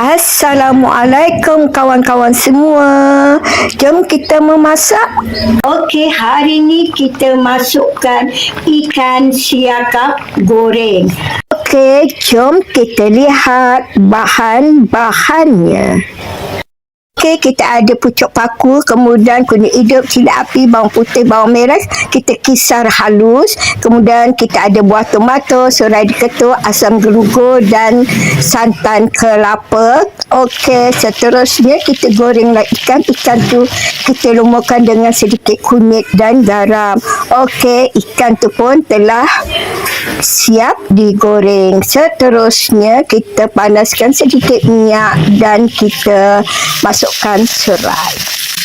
Assalamualaikum kawan-kawan semua. Jom kita memasak. Okey, hari ni kita masukkan ikan siakap goreng. Okey, jom kita lihat bahan-bahannya. Okey, kita ada pucuk paku, kemudian kunyit hidup, cili api, bawang putih, bawang merah. Kita kisar halus. Kemudian kita ada buah tomato, serai diketuk, asam gelugur dan santan kelapa. Okey, seterusnya kita gorenglah ikan. Ikan tu kita lumurkan dengan sedikit kunyit dan garam. Okey, ikan tu pun telah siap digoreng. Seterusnya kita panaskan sedikit minyak dan kita masukkan serai.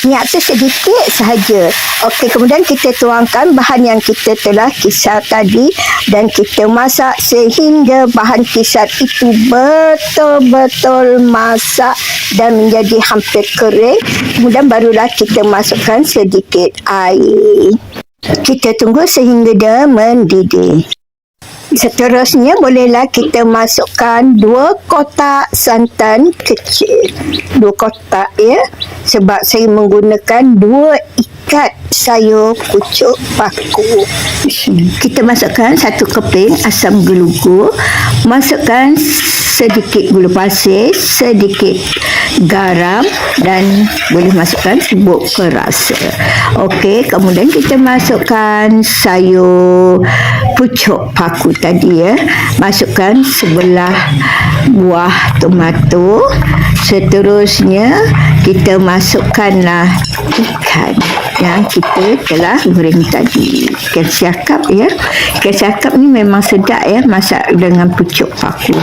Minyak tu sedikit sahaja. Okey, kemudian kita tuangkan bahan yang kita telah kisar tadi dan kita masak sehingga bahan kisar itu betul-betul masak dan menjadi hampir kering. Kemudian barulah kita masukkan sedikit air. Kita tunggu sehingga dia mendidih. Seterusnya bolehlah kita masukkan dua kotak santan kecil. Dua kotak ya. Sebab saya menggunakan dua ikat sayur pucuk paku. Kita masukkan satu keping asam gelugur. Masukkan sedikit gula pasir, sedikit garam dan boleh masukkan bubuk perasa. Okey, kemudian kita masukkan sayur pucuk paku tadi ya. Masukkan sebelah buah tomato. Seterusnya kita masukkanlah ikan yang kita telah goreng tadi. Ikan siakap ya. Ikan siakap ni memang sedap ya masak dengan pucuk paku.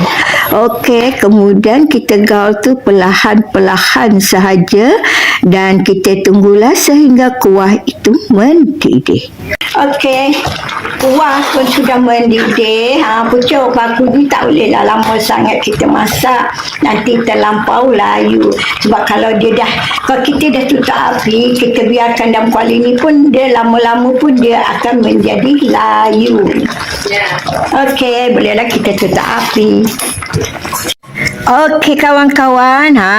Okey, kemudian kita gaul tu perlahan-perlahan sahaja dan kita tunggulah sehingga kuah itu mendidih. Okey, kuah pun sudah mendidih. Ha, pucuk paku ni tak bolehlah lama sangat kita masak. Nanti terlampau layu. Sebab kalau dia dah, kalau kita dah tutup api, kita biarkan dalam kuali ni pun dia lama-lama pun dia akan menjadi layu. Okey, bolehlah kita tutup api. Okey kawan-kawan, ha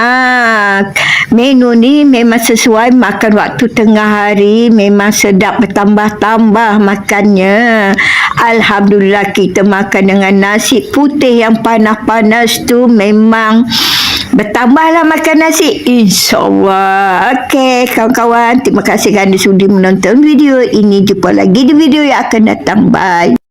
menu ni memang sesuai makan waktu tengah hari, memang sedap bertambah-tambah makannya. Alhamdulillah kita makan dengan nasi putih yang panas-panas tu memang Bertambahlah makan nasi. InsyaAllah. Okey kawan-kawan Terima kasih kerana sudi menonton video ini. Jumpa lagi di video yang akan datang. Bye